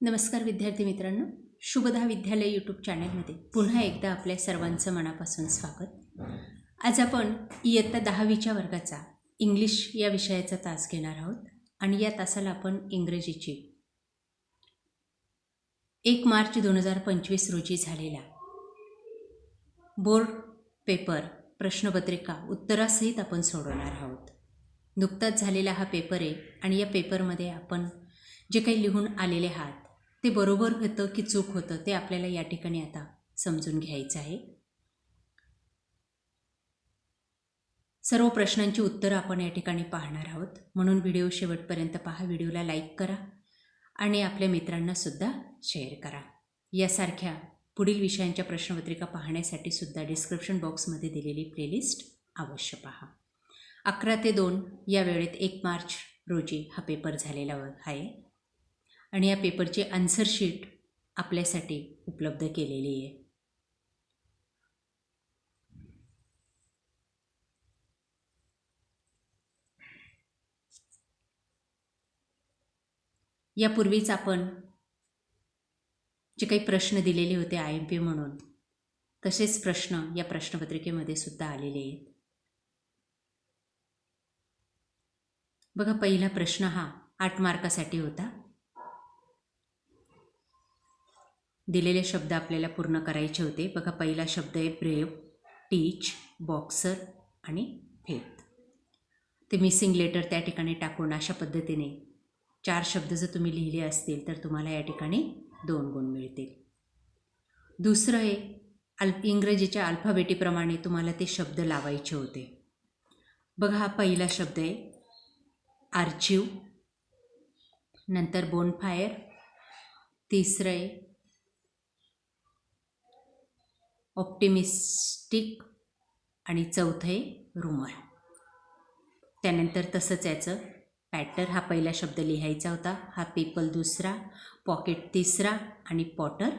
नमस्कार विद्यार्थी मित्रांनो. शुभदा विद्यालय यूट्यूब चॅनलमध्ये पुन्हा एकदा आपल्या सर्वांचं मनापासून स्वागत. आज आपण इयत्ता दहावीच्या वर्गाचा इंग्लिश या विषयाचा तास घेणार आहोत आणि या तासाला आपण इंग्रजीची. एक मार्च दोन हजार पंचवीस रोजी झालेला बोर्ड पेपर प्रश्नपत्रिका उत्तरासहित आपण सोडवणार आहोत. नुकताच झालेला हा पेपर आहे आणि या पेपरमध्ये आपण जे काही लिहून आलेले आहात ते बरोबर होतं की चूक होतं ते आपल्याला या ठिकाणी आता समजून घ्यायचं आहे. सर्व प्रश्नांची उत्तरं आपण या ठिकाणी पाहणार आहोत. म्हणून व्हिडिओ शेवटपर्यंत पहा. व्हिडिओला लाईक करा आणि आपल्या मित्रांनासुद्धा शेअर करा. यासारख्या पुढील विषयांच्या प्रश्नपत्रिका पाहण्यासाठी सुद्धा डिस्क्रिप्शन बॉक्समध्ये दिलेली प्लेलिस्ट अवश्य पहा. अकरा ते दोन या वेळेत एक मार्च रोजी हा पेपर झालेला आहे. आणि या पेपरची आन्सरशीट आपल्यासाठी उपलब्ध केलेली आहे. यापूर्वीच आपण जे काही प्रश्न दिलेले होते आय एम पी म्हणून तसेच प्रश्न या प्रश्नपत्रिकेमध्ये सुद्धा आलेले आहेत. बघा पहिला प्रश्न हा आठ मार्कासाठी होता. दिलेले शब्द आपल्याला पूर्ण करायचे होते. बघा पहिला शब्द आहे ब्रेव टीच बॉक्सर आणि फेथ ते मिसिंग लेटर त्या ठिकाणी टाकून अशा पद्धतीने चार शब्द जर तुम्ही लिहिले असतील तर तुम्हाला या ठिकाणी दोन गुण मिळतील. दुसरं आहे अल इंग्रजीच्या अल्फाबेटीप्रमाणे तुम्हाला ते शब्द लावायचे होते. बघा हा पहिला शब्द आहे आर्चिव नंतर बोनफायर तिसरं आहे ऑप्टिमिस्टिक आणि चौथं आहे रुमर. त्यानंतर तसंच याचं. पॅटर हा पहिला शब्द लिहायचा होता. हा पीपल दुसरा पॉकेट तिसरा आणि पॉटर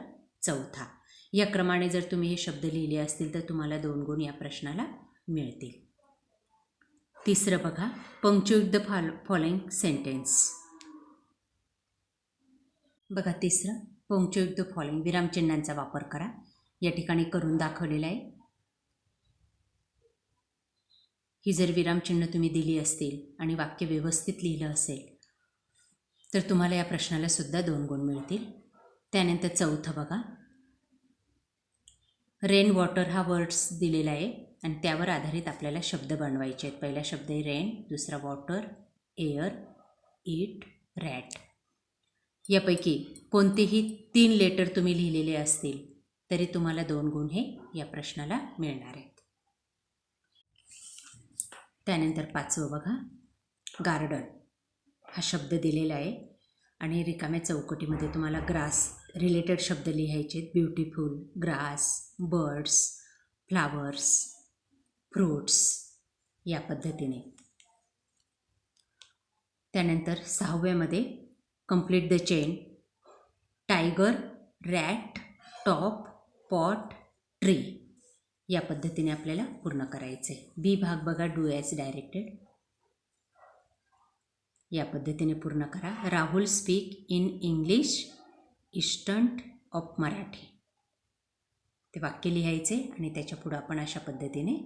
चौथा. या क्रमाने जर तुम्ही हे शब्द लिहिले असतील तर तुम्हाला दोन गुण या प्रश्नाला मिळतील. तिसरं बघा. Punctuate the fall following sentence. बघा तिसरं. पंक्च्युएट द फॉलोइंग विरामचिन्हांचा वापर करा. या ठिकाणी करून दाखवलेलं आहे. ही जर विरामचिन्ह तुम्ही दिली असतील आणि वाक्य व्यवस्थित लिहिलं असेल तर तुम्हाला या प्रश्नाला सुद्धा दोन गुण मिळतील. त्यानंतर चौथं बघा. रेन वॉटर हा वर्ड्स दिलेला आहे आणि त्यावर आधारित आपल्याला शब्द बनवायचे आहेत. पहिला शब्द आहे रेन दुसरा वॉटर एअर इट रॅट. यापैकी कोणतेही तीन लेटर तुम्ही लिहिलेले असतील तरी तुम्हाला दोन गुण हे या प्रश्नाला मिळणार आहेत. त्यानंतर पाचवं बघा. गार्डन. हा शब्द दिलेला आहे आणि रिकाम्या चौकटीमध्ये तुम्हाला ग्रास रिलेटेड शब्द लिहायचे आहेत. Beautiful grass birds flowers fruits या पद्धतीने. त्यानंतर सहाव्यामध्ये complete the chain tiger rat top pot tree या पद्धतीने आपल्याला पूर्ण करायचे बी भाग बघा डू ॲज डायरेक्टेड या पद्धतीने पूर्ण करा. राहुल स्पीक इन इंग्लिश इस्टंट ऑफ मराठी ते वाक्य लिहायचे आणि त्याच्या पुढं आपण अशा पद्धतीने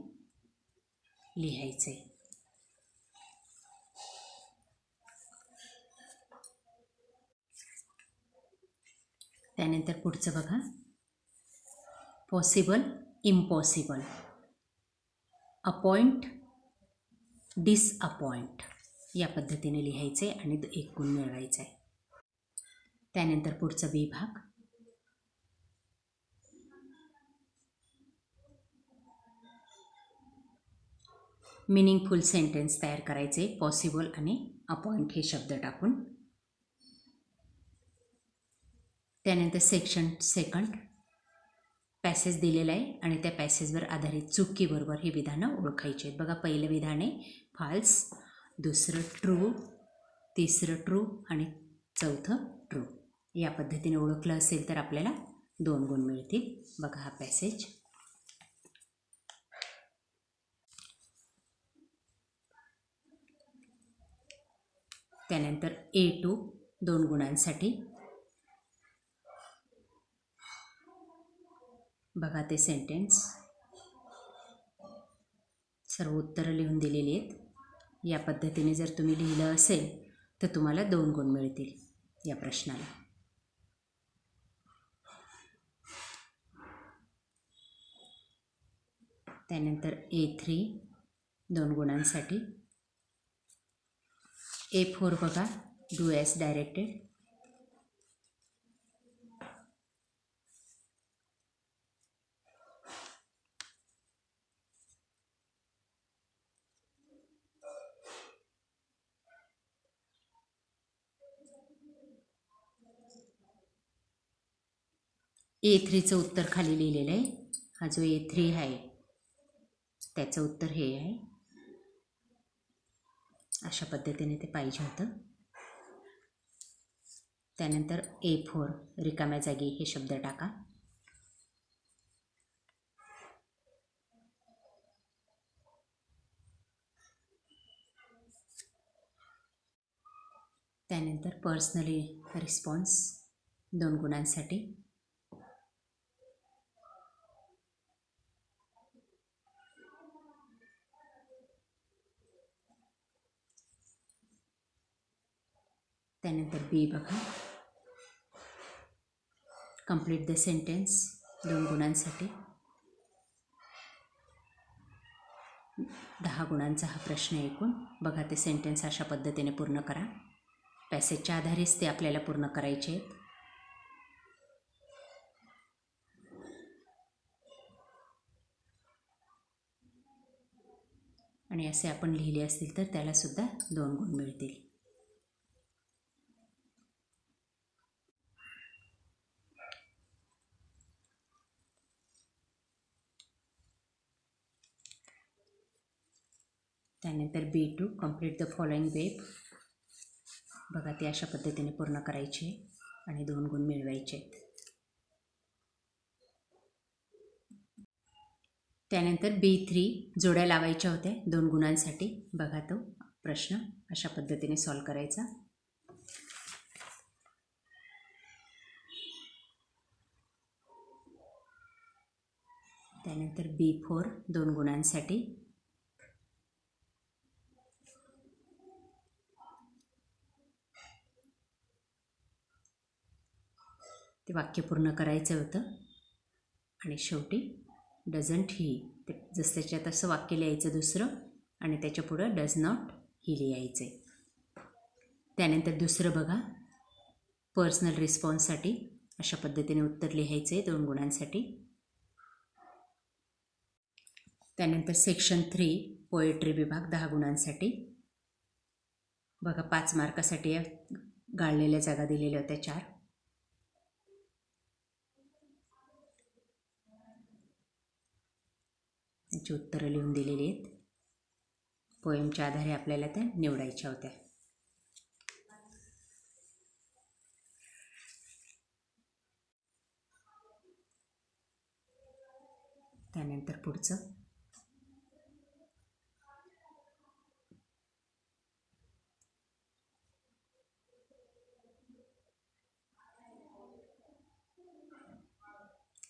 लिहायचे त्यानंतर पुढचं बघा. पॉसिबल इम्पॉसिबल अपॉइंट डिसअपॉइंट या पद्धतीने लिहायचे आणि एक गुण मिळवायचा आहे त्यानंतर पुढचा विभाग. मिनिंगफुल सेंटेन्स तयार करायचे पॉसिबल आणि अपॉइंट हे शब्द टाकून. त्यानंतर सेक्शन सेकंड पॅसेज दिलेला आहे आणि त्या पॅसेजवर आधारित चुकीबरोबर ही विधानं ओळखायची आहेत. बघा पहिलं विधान आहे फाल्स दुसरं ट्रू तिसरं ट्रू आणि चौथं ट्रू या पद्धतीने ओळखलं असेल तर आपल्याला दोन गुण मिळतील. बघा हा पॅसेज त्यानंतर ए टू दोन गुणांसाठी बघा ते सेंटेन्स सर्व उत्तरं लिहून दिलेली आहेत. या पद्धतीने जर तुम्ही लिहिलं असेल तर तुम्हाला दोन गुण मिळतील या प्रश्नाला. त्यानंतर ए थ्री दोन गुणांसाठी. ए फोर बघा डू एस डायरेक्टेड. ए थ्रीचं उत्तर खाली लिहिलेलं आहे. हा जो ए थ्री आहे त्याचं उत्तर हे आहे. अशा पद्धतीने ते पाहिजे होतं. त्यानंतर ए फोर रिकाम्या जागी हे शब्द टाका. त्यानंतर पर्सनली रिस्पॉन्स दोन गुणांसाठी. त्यानंतर बी बघा. कंप्लीट द सेंटेन्स दोन गुणांसाठी. दहा गुणांचा हा प्रश्न ऐकून बघा ते सेंटेन्स अशा पद्धतीने पूर्ण करा. पॅसेजच्या आधारेच ते आपल्याला पूर्ण करायचे आहेत. आणि असे आपण लिहिले असतील तर त्यालासुद्धा दोन गुण मिळतील. त्यानंतर B two complete the following web बघा ते अशा पद्धतीने पूर्ण करायचे आणि दोन गुण मिळवायचे त्यानंतर बी थ्री जोड्या लावायच्या होत्या दोन गुणांसाठी. बघा तो प्रश्न अशा पद्धतीने सॉल्व करायचा. त्यानंतर बी फोर दोन गुणांसाठी. ते वाक्य पूर्ण करायचं होतं. आणि शेवटी डझंट ही ते जसं त्याच्या तसं वाक्य लिहायचं दुसरं आणि त्याच्या पुढं डज नॉट ही लिहायचं त्यानंतर दुसरं बघा. पर्सनल रिस्पॉन्ससाठी अशा पद्धतीने उत्तर लिहायचं आहे दोन गुणांसाठी. त्यानंतर सेक्शन थ्री पोएट्री विभाग दहा गुणांसाठी. बघा पाच मार्कासाठी गाळलेल्या जागा दिलेल्या होत्या चार. त्याची उत्तरं लिहून दिलेली आहेत. पोएमच्या आधारे आपल्याला त्या निवडायच्या होत्या. त्यानंतर पुढचं.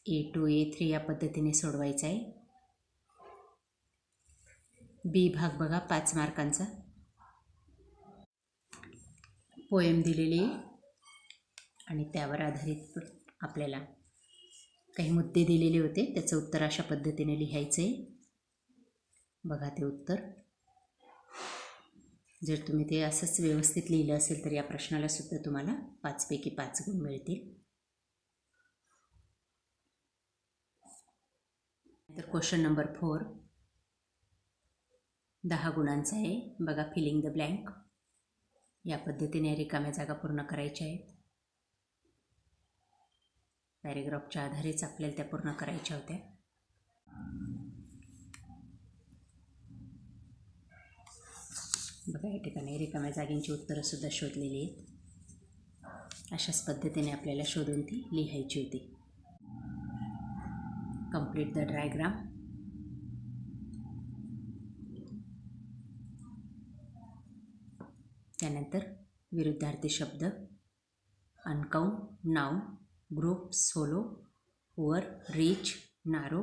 ए टू ए थ्री या पद्धतीने सोडवायचं आहे. बी भाग बघा पाच मार्कांचा. पोएम दिलेली आहे. आणि त्यावर आधारित आपल्याला काही मुद्दे दिलेले होते. त्याचं उत्तर अशा पद्धतीने लिहायचं आहे बघा ते उत्तर. जर तुम्ही ते असंच व्यवस्थित लिहिलं असेल तर या प्रश्नाला सुद्धा तुम्हाला पाचपैकी पाच गुण मिळतील. तर क्वेश्चन नंबर फोर. दहा गुणांचा आहे. बघा फिलिंग द ब्लँक या पद्धतीने रिकाम्या जागा पूर्ण करायच्या आहेत. पॅरेग्राफच्या आधारेच आपल्याला त्या पूर्ण करायच्या होत्या. बघा या ठिकाणी रिकाम्या जागेंची उत्तरंसुद्धा शोधलेली आहेत. अशाच पद्धतीने आपल्याला शोधून ती लिहायची होती. कंप्लीट द डायग्राम त्यानंतर विरुद्धार्थी शब्द अनकाउंट नाव ग्रुप सोलो वर rich narrow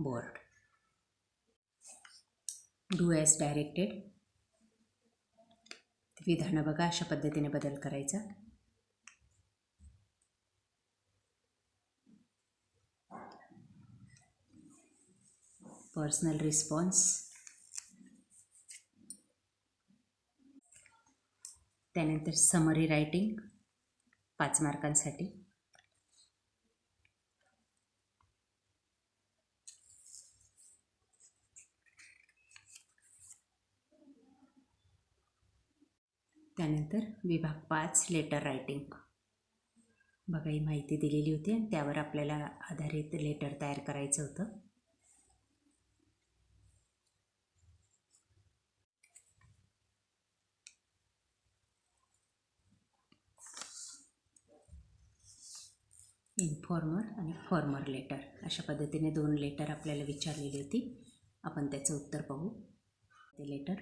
board. Do as directed विधानं बघा अशा पद्धतीने बदल करायचा. पर्सनल रिस्पॉन्स त्यानंतर समरी रायटिंग पाच मार्कांसाठी. त्यानंतर विभाग पाच लेटर रायटिंग बघा ही माहिती दिलेली होती आणि त्यावर आपल्याला आधारित लेटर तयार करायचं होतं. इन्फॉर्मर आणि फॉर्मर लेटर अशा पद्धतीने दोन लेटर आपल्याला विचारलेली होती. आपण त्याचं उत्तर पाहू. ते लेटर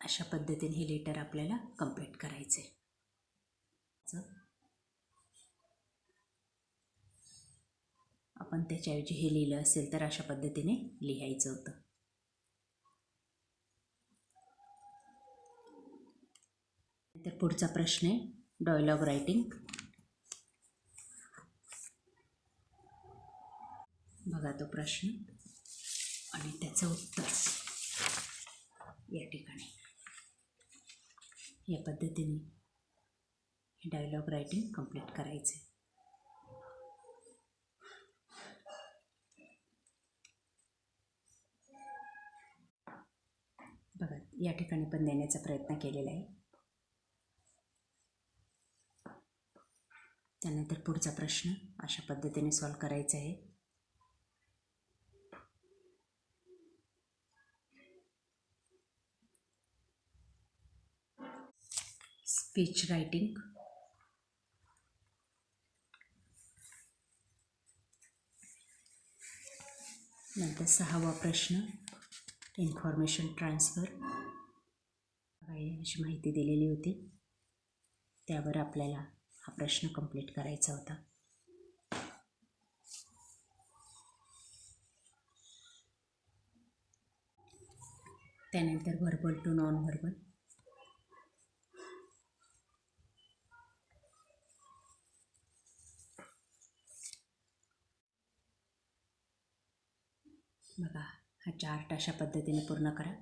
अशा पद्धतीने हे लेटर आपल्याला कंप्लीट करायचे आपण त्याच्याऐवजी हे लिहिलं असेल तर अशा पद्धतीने लिहायचं होतं. तर पुढचा प्रश्न आहे. डॉयलॉग रायटिंग बघा तो प्रश्न. आणि त्याचं उत्तर. या ठिकाणी. या पद्धतीने हे डायलॉग रायटिंग कंप्लीट करायचे बघा या ठिकाणी पण देण्याचा प्रयत्न केलेला आहे. त्यानंतर पुढचा प्रश्न अशा पद्धतीने सॉल्व करायचा आहे. स्पीच रायटिंग नंतर सहावा प्रश्न इन्फॉर्मेशन ट्रान्सफर काही अशी माहिती दिलेली होती. त्यावर आपल्याला हा प्रश्न कंप्लीट करायचा होता. त्यानंतर व्हर्बल टू नॉन व्हर्बल बघा हा चार्ट अशा पद्धतीने पूर्ण करा.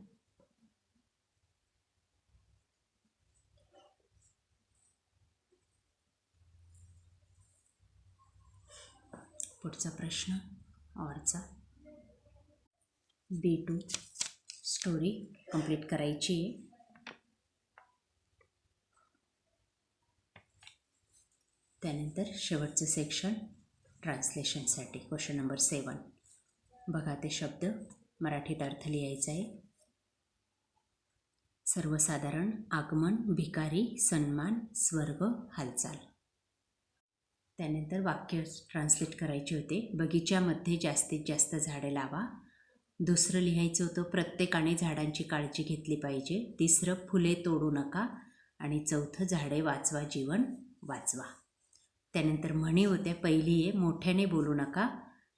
पुढचा प्रश्न ऑरचा बी टू स्टोरी कंप्लीट करायची आहे. त्यानंतर शेवटचं सेक्शन ट्रान्सलेशनसाठी क्वेश्चन नंबर सेवन बघा ते शब्द मराठीत अर्थ लिहायचा आहे. सर्वसाधारण आगमन भिकारी सन्मान स्वर्ग हालचाल. त्यानंतर वाक्य ट्रान्सलेट करायचे होते. बगीच्यामध्ये जास्तीत जास्त झाडे लावा. दुसरं लिहायचं होतं प्रत्येकाने झाडांची काळजी घेतली पाहिजे. तिसरं फुले तोडू नका. आणि चौथं झाडे वाचवा जीवन वाचवा. त्यानंतर म्हणी होत्या पहिली आहे मोठ्याने बोलू नका.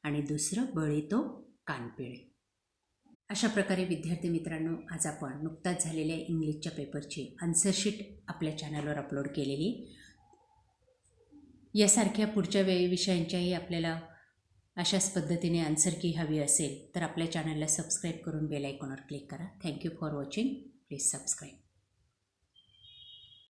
आणि दुसरं बळी तो कानपिळे. अशा प्रकारे विद्यार्थी मित्रांनो आज आपण नुकताच झालेल्या इंग्लिशच्या पेपरची आन्सरशीट आपल्या चॅनलवर अपलोड केलेली. यासारख्या पुढच्या वेळी विषयांच्याही आपल्याला अशाच पद्धतीने आन्सर की हवी असेल तर आपल्या चॅनलला सबस्क्राईब करून बेल आयकॉनवर क्लिक करा. Thank you for watching please subscribe